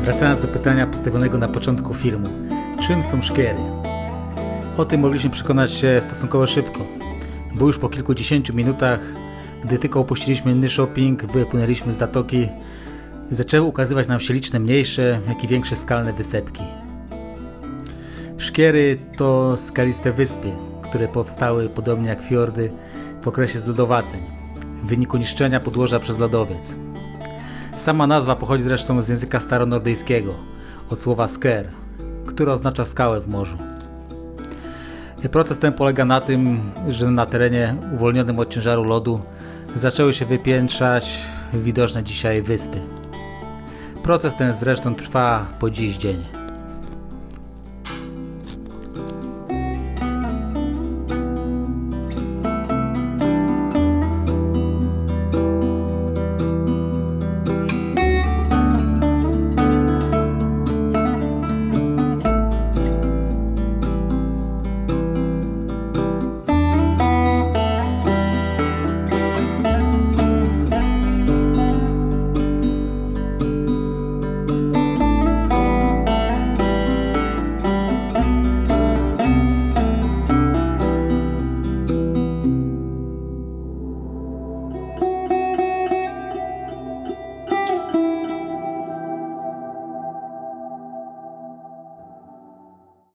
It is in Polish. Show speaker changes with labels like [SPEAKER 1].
[SPEAKER 1] Wracając do pytania postawionego na początku filmu. Czym są szkiery? O tym mogliśmy przekonać się stosunkowo szybko, bo już po kilkudziesięciu minutach, gdy tylko opuściliśmy inny shopping, wypłynęliśmy z zatoki, zaczęły ukazywać nam się liczne mniejsze, jak i większe skalne wysepki. Szkiery to skaliste wyspy, które powstały podobnie jak fiordy w okresie zlodowaceń, w wyniku niszczenia podłoża przez lodowiec. Sama nazwa pochodzi zresztą z języka staronordyjskiego, od słowa sker, które oznacza skałę w morzu. Proces ten polega na tym, że na terenie uwolnionym od ciężaru lodu zaczęły się wypiętrzać widoczne dzisiaj wyspy. Proces ten zresztą trwa po dziś dzień.